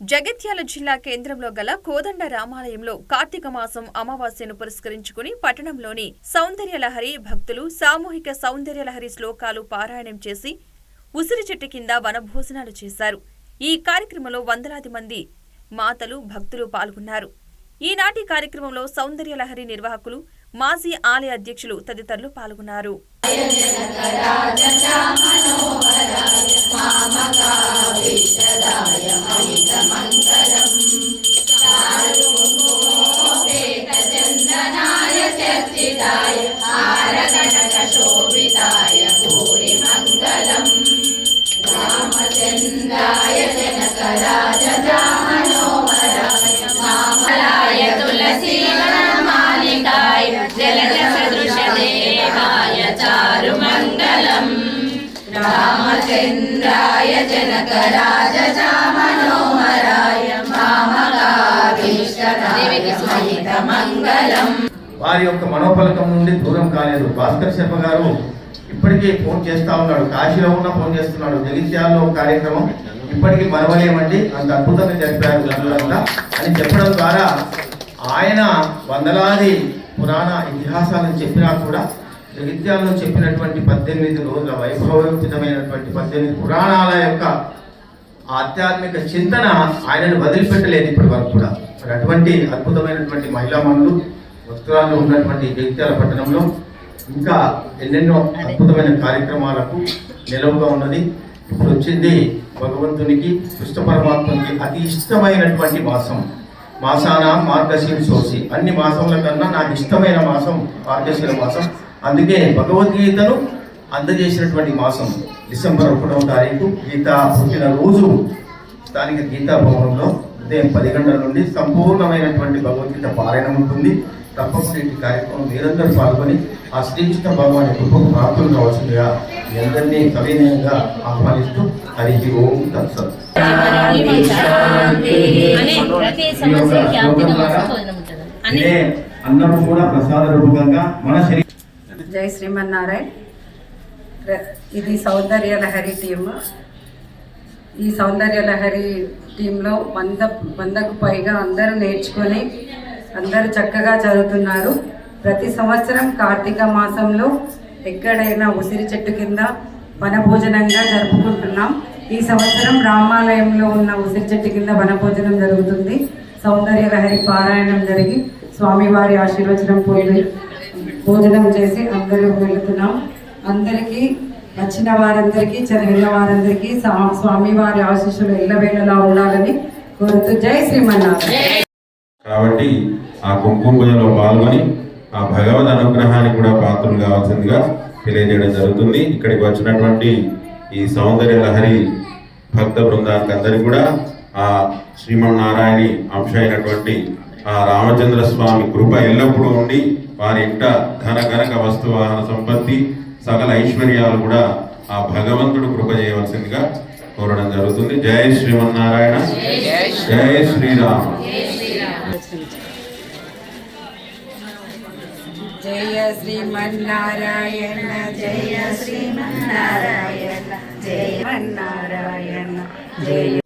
జగిత్యాల జిల్లా కేంద్రంలో గల కోదండ రామాలయంలో కార్తీక మాసం అమావాస్యను పురస్కరించుకుని పట్టణంలోని సౌందర్యలహరి భక్తులు సామూహిక సౌందర్యలహరి శ్లోకాలు పారాయణం చేసి ఉసిరి చెట్టు కింద వనభోజనాలు చేశారు. ఈ కార్యక్రమంలో వందలాది మంది మాతలు భక్తులు పాల్గొన్నారు. ఈనాటి కార్యక్రమంలో సౌందర్యలహరి నిర్వాహకులు మాజీ ఆలయ అధ్యక్షులు తదితరులు పాల్గొన్నారు. रामचन्द्राय जनकराजचामनोहराय मामकाभीष्टमङ्गलम् వారి యొక్క మనోఫలకం నుండి దూరం కాలేదు భాస్కర్ శర్మ గారు ఇప్పటికీ ఫోన్ చేస్తా ఉన్నాడు కాశీలో ఉన్న ఫోన్ చేస్తున్నాడు జగిత్యాలలో ఒక కార్యక్రమం ఇప్పటికీ మరవలేమండి అంత అద్భుతంగా జరిపారు గనులంతా అని చెప్పడం ద్వారా ఆయన వందలాది పురాణ ఇతిహాసాలను చెప్పినా కూడా జగిత్యాలలో చెప్పినటువంటి పద్దెనిమిది రోజుల వైభవోచితమైనటువంటి పద్దెనిమిది పురాణాల యొక్క ఆధ్యాత్మిక చింతన ఆయనను వదిలిపెట్టలేదు ఇప్పటి వరకు కూడా. మరి అటువంటి అద్భుతమైనటువంటి మహిళామణులు మనులు ఉన్నటువంటి జగిత్యాల పట్టణంలో ఇంకా ఎన్నెన్నో అద్భుతమైన కార్యక్రమాలకు నిలవుగా ఉన్నది. ఇప్పుడు వచ్చింది భగవంతునికి కృష్ణ పరమాత్మకి అతి ఇష్టమైనటువంటి మాసం. మాసాన మార్గశీర్షోసి. అన్ని మాసముల కన్నా నాకు ఇష్టమైన మాసం మార్గశీర మాసం. అందుకే భగవద్గీతను అందజేసినటువంటి మాసం డిసెంబర్ ఒకటవ తారీఖు గీత పుట్టిన రోజు. స్థానిక గీతా భవనంలో ఉదయం పది గంటల నుండి సంపూర్ణమైనటువంటి భగవద్గీత పారాయణం ఉంటుంది. తప్పకుండా ఈ కార్యక్రమం మీరందరూ పాల్గొని ఆ శ్రీకృష్ణ భగవాన్ కృపకు ప్రాప్తులు కావాల్సిందిగా మీ అందరినీ సవినయంగా ఆహ్వానిస్తూ హరి ఓం తత్సత్. అన్నము కూడా ప్రసాద రూపకంగా మన శరీరం జై శ్రీమన్నారాయణ. ఇది సౌందర్య లహరి టీమ్. ఈ సౌందర్య లహరి టీంలో వంద వందకు పైగా అందరూ నేర్చుకొని అందరూ చక్కగా చదువుతున్నారు. ప్రతి సంవత్సరం కార్తీక మాసంలో ఎక్కడైనా ఉసిరి చెట్టు కింద వనభోజనంగా జరుపుకుంటున్నాం. ఈ సంవత్సరం రామాలయంలో ఉన్న ఉసిరి చెట్టు కింద వనభోజనం జరుగుతుంది. సౌందర్య లహరి పారాయణం జరిగి స్వామివారి ఆశీర్వచనం పొంది భోజనం చేసి అందరూ వెళుతున్నాం. అందరికీ వచ్చిన వారందరికీ చదివిన వారందరికీ స్వామి స్వామివారి ఆశీస్సులు ఎల్లవేళలా ఉండాలని కోరుతూ జై శ్రీమన్నారాయణ. కాబట్టి ఆ కుంకుమ పూజలో పాల్గొని ఆ భగవద్ అనుగ్రహానికి కూడా పాత్రలు కావాల్సిందిగా తెలియజేయడం జరుగుతుంది. ఇక్కడికి వచ్చినటువంటి ఈ సౌందర్య లహరి భక్త బృందానికి అందరికీ కూడా ఆ శ్రీమన్నారాయణి అంశ అయినటువంటి ఆ రామచంద్ర స్వామి కృప ఎల్లప్పుడూ ఉండి వారి ఇంట ధన కనక వస్తు సంపత్తి సకల ఐశ్వర్యాలు కూడా ఆ భగవంతుడు కృప చేయవలసిందిగా కోరడం జరుగుతుంది. జయ శ్రీమన్నారాయణ. జయ శ్రీరామ్. జయ శ్రీమన్నారాయణ జయ శ్రీమన్నారాయణ జయ మన్నారాయణ జయ